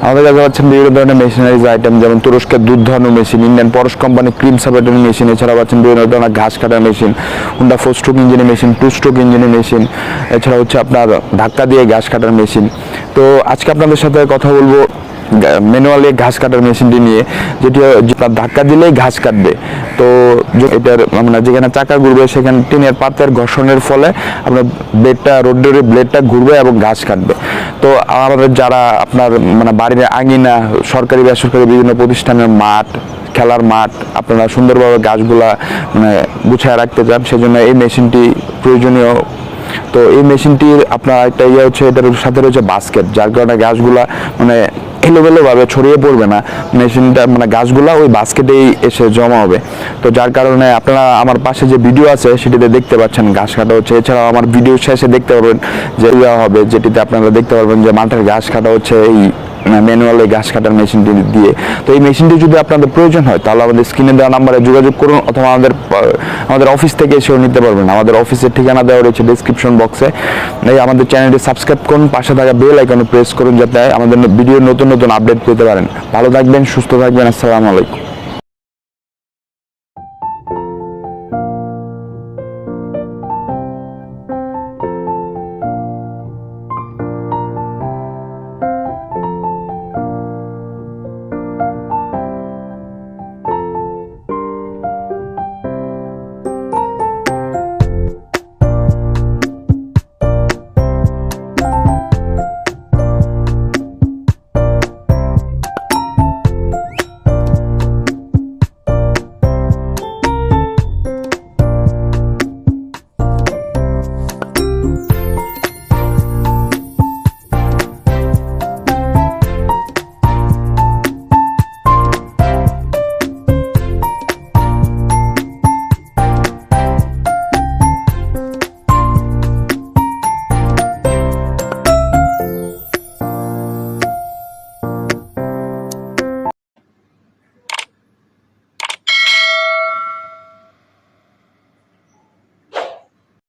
আমাদের কাছে পাচ্ছেন বিভিন্ন ধরনের মেশিনারিজ আইটেম যেমন তুরস্কের দুধ ধরানোর machine Indian Parash company cream সাপোর্টের মেশিন এছাড়া পাচ্ছেন বিভিন্ন ধরনের ঘাস কাটার মেশিন হুন্ডা ফোর স্ট্রোক ইঞ্জিনের মেশিন টু স্ট্রোক ইঞ্জিনের মেশিন এছাড়া হচ্ছে আপনার ধাক্কা দিয়ে ঘাস কাটার মেশিন তো আজকে আপনাদের সাথে কথা বলব ম্যানুয়ালি ঘাস কাটার মেশিনটি নিয়ে যেটি আপনার ধাক্কা দিলেই ঘাস কাটবে। তো এটার মানে যেখানে চাকা ঘুরবে সেখানে টিনের পাতের ঘর্ষণের ফলে আপনার ব্লেডটা রোডের ব্লেডটা ঘুরবে এবং ঘাস কাটবে। তো আমাদের যারা আপনার মানে বাড়ির আঙিনা, সরকারি বেসরকারি বিভিন্ন প্রতিষ্ঠানের মাঠ, খেলার মাঠ, আপনারা সুন্দরভাবে গাছগুলা মানে গুছায় রাখতে চান, সেজন্য এই মেশিনটি প্রয়োজনীয় তো এই মেশিনটির আপনার একটা ইয়ে হচ্ছে, এটার সাথে রয়েছে বাস্কেট যার কারণে গাছগুলা মানে এলোমেলোভাবে ছড়িয়ে পড়বে না। মেশিনটা মানে গাছগুলা ওই বাস্কেটেই এসে জমা হবে। তো যার কারণে আপনারা আমার পাশে যে ভিডিও আছে, সেটিতে দেখতে পাচ্ছেন ঘাস কাটা হচ্ছে। এছাড়াও আমার ভিডিও শেষে দেখতে পাবেন যে, ইয়া হবে, যেটিতে আপনারা দেখতে পারবেন যে মাঠের ঘাস কাটা হচ্ছে, এই ম্যানুয়ালি ঘাস কাটার মেশিনটি দিয়ে। তো এই মেশিনটি যদি আপনাদের প্রয়োজন হয়, তাহলে আমাদের স্ক্রিনে দেওয়া নাম্বারে যোগাযোগ করুন, অথবা আমাদের আমাদের অফিস থেকে এসেও নিতে পারবেন। আমাদের অফিসের ঠিকানা দেওয়া রয়েছে ডিসক্রিপশন বক্সে এই আমাদের চ্যানেলটি সাবস্ক্রাইব করুন, পাশে থাকা বেল আইকনে প্রেস করুন, যাতে আমাদের ভিডিও নতুন নতুন আপডেট পেতে পারেন। ভালো থাকবেন, সুস্থ থাকবেন, আসসালামু আলাইকুম।